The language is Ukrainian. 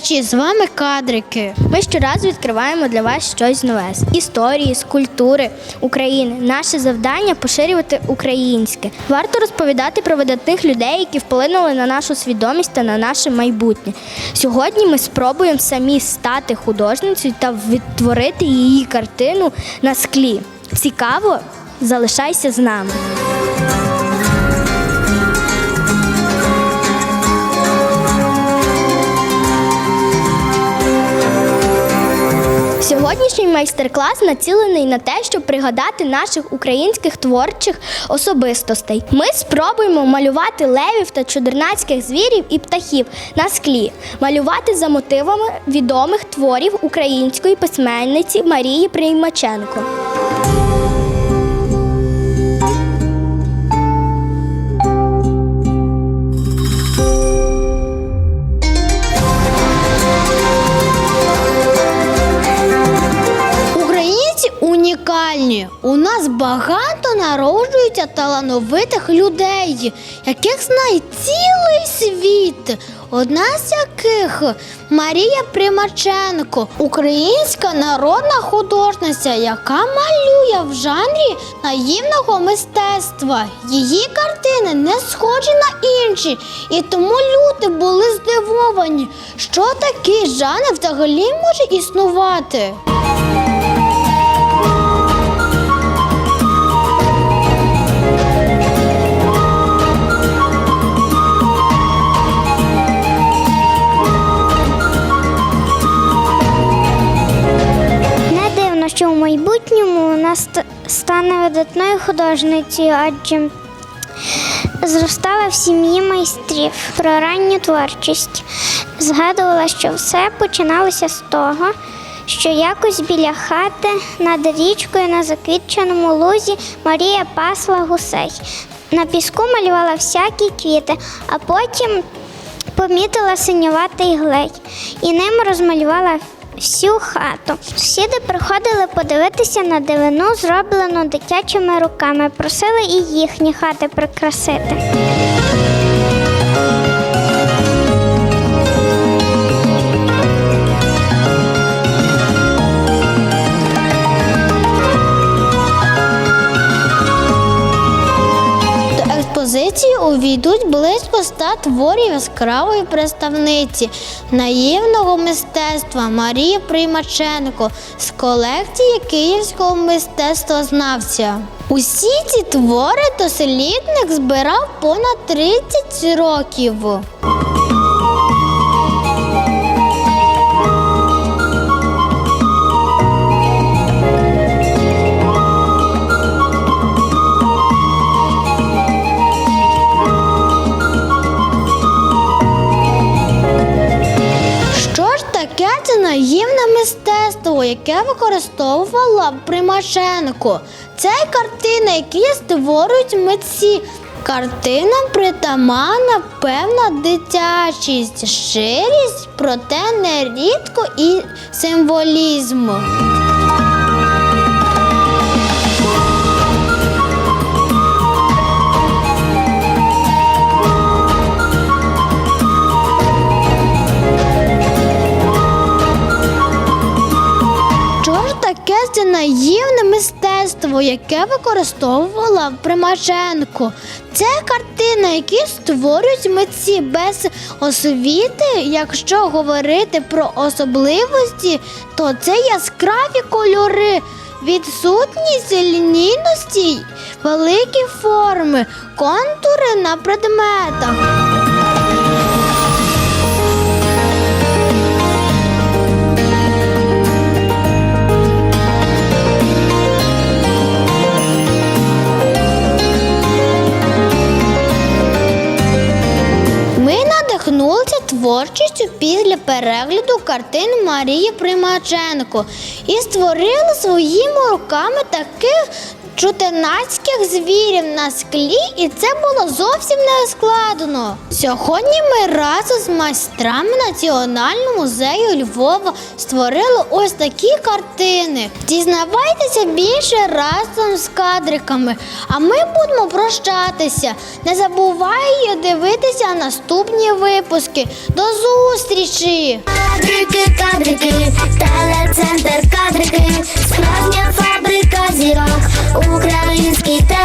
глядачі, з вами кадрики. Ми щоразу відкриваємо для вас щось нове з історії, з культури України. Наше завдання поширювати українське. Варто розповідати про видатних людей, які вплинули на нашу свідомість та на наше майбутнє. Сьогодні ми спробуємо самі стати художницею та відтворити її картину на склі. Цікаво? Залишайся з нами. Сьогоднішній майстер-клас націлений на те, щоб пригадати наших українських творчих особистостей. Ми спробуємо малювати левів та чудернацьких звірів і птахів на склі, малювати за мотивами відомих творів української письменниці Марії Приймаченко. Унікальні. У нас багато народжується талановитих людей, яких знає цілий світ. Одна з яких Марія Примаченко, українська народна художниця, яка малює в жанрі наївного мистецтва. Її картини не схожі на інші, і тому люди були здивовані, що такий жанр взагалі може існувати. Стане видатною художницею, адже зростала в сім'ї майстрів про ранню творчість. Згадувала, що все починалося з того, що якось біля хати над річкою на заквітченому лузі Марія пасла гусей. На піску малювала всякі квіти, а потім помітила синюватий глей і ним розмалювала всю хату. Сусіди приходили подивитися на дивину, зроблену дитячими руками, просили і їхні хати прикрасити. Експозиції увійдуть близько ста творів яскравої представниці наївного мистецтва Марії Приймаченко з колекції київського мистецтвознавця. Усі ці твори дослідник збирав понад 30 років. Ж таке це наївне мистецтво, яке використовувала Примаченко? Це картини, які створюють митці. Картина притамана певна дитячість, щирість, проте нерідко і символізм. Це наївне мистецтво, яке використовувала Примаченко? Це картини, які створюють митці без освіти. Якщо говорити про особливості, то це яскраві кольори, відсутність лінійності, великі форми, контури на предметах. Надихнулися творчістю після перегляду картин Марії Примаченко і створили своїми руками таких чотирнацьких звірів на склі, і це було зовсім не складно. Сьогодні ми разом з майстрами Національного музею Львова створили ось такі картини. Дізнавайтеся більше разом з кадриками, а ми будемо прощатися. Не забувай дивитися наступні випуски. До зустрічі! Кадрики, кадрики, телецентр, кадрики, український та.